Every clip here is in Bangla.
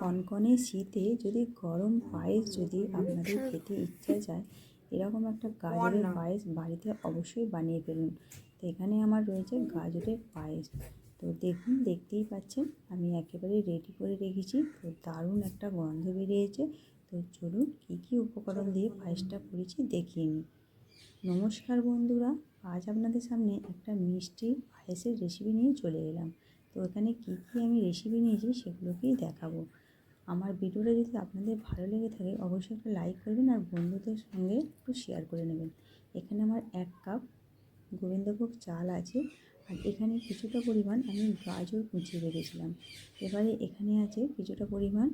কনকনে শীতে যদি গরম পায়েস যদি আপনাদের খেতে ইচ্ছা যায় এরকম একটা গাজরের পায়েস বাড়িতে অবশ্যই বানিয়ে ফেলুন। তো এখানে আমার রয়েছে গাজরের পায়েস। তো দেখুন দেখতেই পাচ্ছেন আমি একেবারে রেডি করে রেখেছি। তো দারুণ একটা গন্ধ বেরিয়েছে। তো চলুন কী কী উপকরণ দিয়ে পায়েসটা করেছি দেখিয়ে নিই। নমস্কার বন্ধুরা আজ আপনাদের সামনে একটা মিষ্টি পায়েসের রেসিপি নিয়ে চলে এলাম। তো এখানে কী কী আমি রেসিপি নিয়েছি সেগুলোকেই দেখাবো। আমার ভিডিওটা যদি আপনাদের ভালো লেগে থাকে, অবশ্যই একটা লাইক করবেন আর বন্ধুদের সঙ্গে একটু শেয়ার করে নেবেন। এখানে আমার এক কাপ গোবিন্দভোগ চাল আছে আর এখানে কিছুটা পরিমাণ আমি গাজর কুচিয়ে রেখেছিলাম। এবারে এখানে আছে কিছুটা পরিমাণ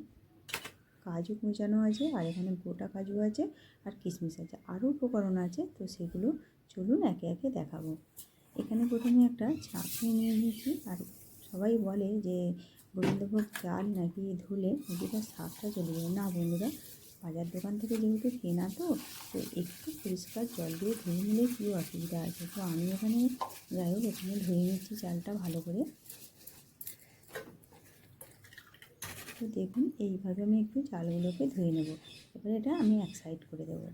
কাজু কুচানো আছে আর এখানে গোটা কাজু আছে আর কিশমিশ আছে। আরও উপকরণ আছে, তো সেগুলো চলুন একে একে দেখাবো। এখানে প্রথমে একটা চাটনি নিয়ে নিয়েছি আর সবাই বলে যে গোবিন্দভোগ চাল নাকি ধুলে নাকি স্বাদটা চলে যাবে না বন্ধুরা, বাজার দোকান থেকে যেহেতু কেনা তো তো একটু পরিষ্কার জল দিয়ে ধুয়ে নিলে কী অসুবিধা আছে? তো আমি এখানে যাই হোক, এখানে ধুয়ে নিচ্ছি চালটা ভালো করে। তো দেখুন, এইভাবে আমি একটু চালগুলোকে ধুয়ে নেব। এবারে এটা আমি এক সাইড করে দেবো।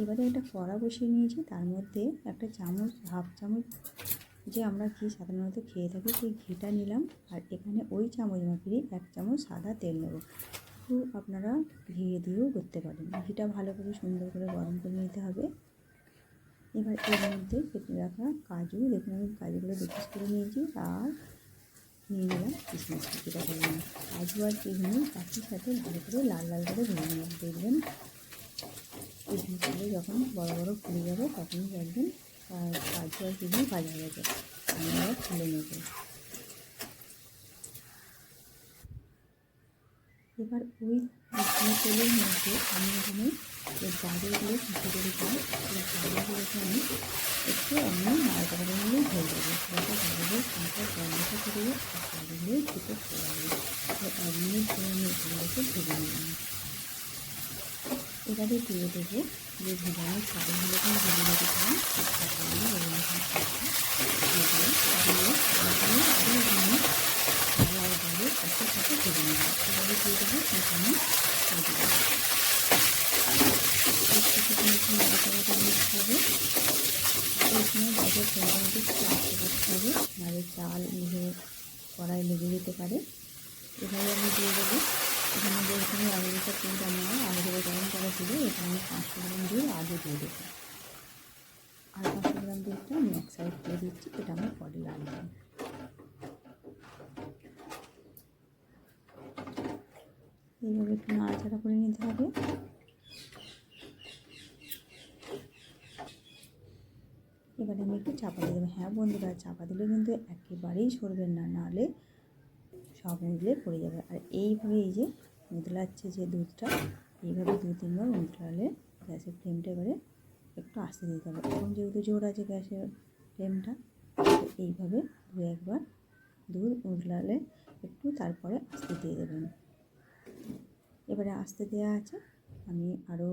এবারে একটা কড়া বসিয়ে নিয়েছি, তার মধ্যে একটা চামচ, হাফ চামচ যে আমরা ঘি সাধারণত খেয়ে থাকি সেই ঘিটা নিলাম আর এখানে ওই চামচ মাপিয়ে এক চামচ সাদা তেল নেব। তো আপনারা ঘি দিয়েও করতে পারেন। ঘিটা ভালো করে সুন্দর করে গরম করে নিতে হবে। এবার এর মধ্যে কেটে রাখা কাজু, দেখুন আমি কাজুগুলো দুপিস করে নিয়েছি, আর নিয়ে নিলাম কিশমিশ। কিছুটা পরিমাণ কাজু আর কিশমিশ একই সাথে ভালো করে লাল লাল করে ভেঙে নিলাম দেখবেন। কিশমিশগুলো যখন বড় বড় ফুলে যাবে তখনই দেখবেন আর কিশমিশ ভাজা হয়ে গেছে। আমি তুলে নেব। এবার ওই তেলের মধ্যে আমি এখানে যে গাজরগুলো কুচি করেছিলাম সেই গাজরগুলোকে আমি একটু এমনি নাড়াচাড়া করে হয়ে যাবে যাতে গাজরের কাঁচা লাগবে তো এক মিনিট ধরে আমি এগুলোকে ভেজে নিলাম এবারে দিয়ে দেবো যে ভেজানো চালগুলোকে আমি ভেজে রেখেছিলাম চালগুলো ভেজে দিয়ে একটু চাল মিলে কড়াই লেগে যেতে পারে। এভাবে আমি দিয়ে দেবো এখানে আগে যেটা তেল রান্না হয় আগে যেটা গরম করা ছিল, এখানে পাঁচশো গ্রাম দিয়ে আগে দিয়ে দেবো আর পাঁচশো গ্রাম দুধটা আমি এক সাইড দিয়ে দিচ্ছি, এটা আমার পরে লাগবে। এইভাবে একটু নাড়াচাড়া করে নিতে হবে। এবারে আমি একটু চাপা দিয়ে দেবো। হ্যাঁ বন্ধুরা, চাপা দিলে কিন্তু একেবারেই সরবেন না, নাহলে সব মুদলে পড়ে যাবে। আর এইভাবে এই যে মুদলাচ্ছে যে দুধটা, এইভাবে দু তিনবার মুদলালে গ্যাসের ফ্লেমটা এবারে একটু আস্তে দিতে হবে। এখন যেহেতু জোর আছে গ্যাসের ফ্লেমটা এইভাবে দু একবার দুধ উতলালে একটু তারপরে আস্তে দিয়ে দেবেন। এবারে আস্তে দেওয়া আছে, আমি আরও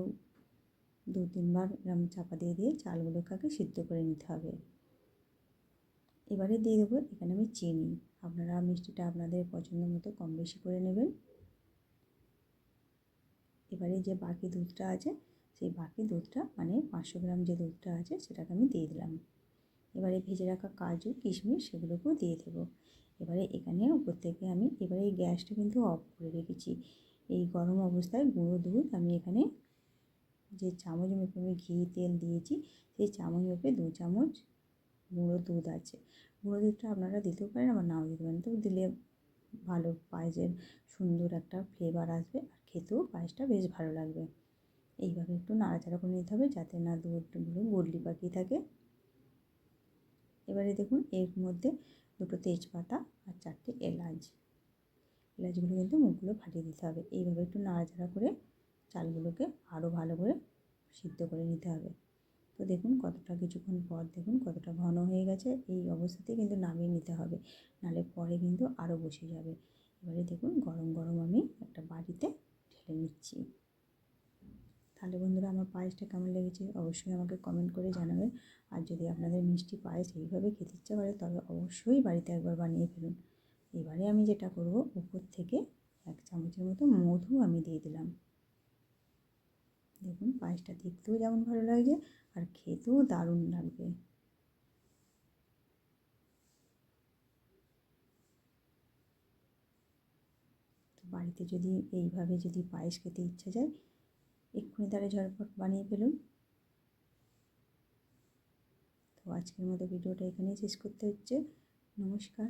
দু তিনবার এরম চাপা দিয়ে দিয়ে চালগুলোকে সিদ্ধ করে নিতে হবে। এবারে দিয়ে দেবো, এখানে আমি চিনি। আপনারা মিষ্টিটা আপনাদের পছন্দ মতো কম বেশি করে নেবেন। এবারে যে বাকি দুধটা আছে, সেই বাকি দুধটা মানে পাঁচশো গ্রাম যে দুধটা আছে, সেটাকে আমি দিয়ে দিলাম। এবারে ভেজে রাখা কাজু, কিশমিশ, সেগুলোকেও দিয়ে দেবো। এবারে এখানে উপর থেকে আমি, এবারে এই গ্যাসটা কিন্তু অফ করে রেখেছি। এই গরম অবস্থায় গুঁড়ো দুধ আমি এখানে যে চামচ মেপে আমি ঘি, তেল দিয়েছি, সেই চামচ মেপে দু চামচ গুঁড়ো দুধ আছে। গুঁড়ো দুধটা আপনারা দিতেও পারেন, আবার নাও দিতে পারেন। তো দিলে ভালো পায়েসের সুন্দর একটা ফ্লেভার আসবে আর খেতেও পায়েসটা বেশ ভালো লাগবে। এইভাবে একটু নাড়াচাড়া করে নিতে হবে যাতে না দুধগুলো গডলি পাকিয়ে থাকে। এবারে দেখুন, এর মধ্যে দুটো তেজপাতা আর চারটে এলাচ। এলাচগুলো কিন্তু মুখগুলো ফাটিয়ে দিতে হবে। এইভাবে একটু নাড়াচাড়া করে চালগুলোকে আরও ভালো করে সিদ্ধ করে নিতে হবে। তো দেখুন কতটা কিছুক্ষণ পর দেখুন কতটা ঘন হয়ে গেছে, এই অবস্থাতে কিন্তু নামিয়ে নিতে হবে। নালে পরে কিন্তু আরও বসে যাবে। এবারে দেখুন গরম গরম আমি একটা বাড়িতে ঢেলে নিচ্ছি। তাহলে বন্ধুরা আমার পায়েসটা কেমন লেগেছে অবশ্যই আমাকে কমেন্ট করে জানাবেন। আর যদি আপনাদের মিষ্টি পায়েস এইভাবে খেতে ইচ্ছা করে, তবে অবশ্যই বাড়িতে একবার বানিয়ে ফেলুন। এবারে আমি যেটা করব, উপর থেকে এক চামচের মতো মধু আমি দিয়ে দিলাম। দেখুন, পায়েসটা দেখতেও যেমন ভালো লাগছে আর খেতেও দারুণ লাগবে। বাড়িতে যদি এইভাবে যদি পায়েস খেতে ইচ্ছা যায়, এক্ষুনি তাহলে ঝটপট বানিয়ে ফেলুন। তো আজকের মতো ভিডিওটা এখানেই শেষ করতে হচ্ছে। নমস্কার।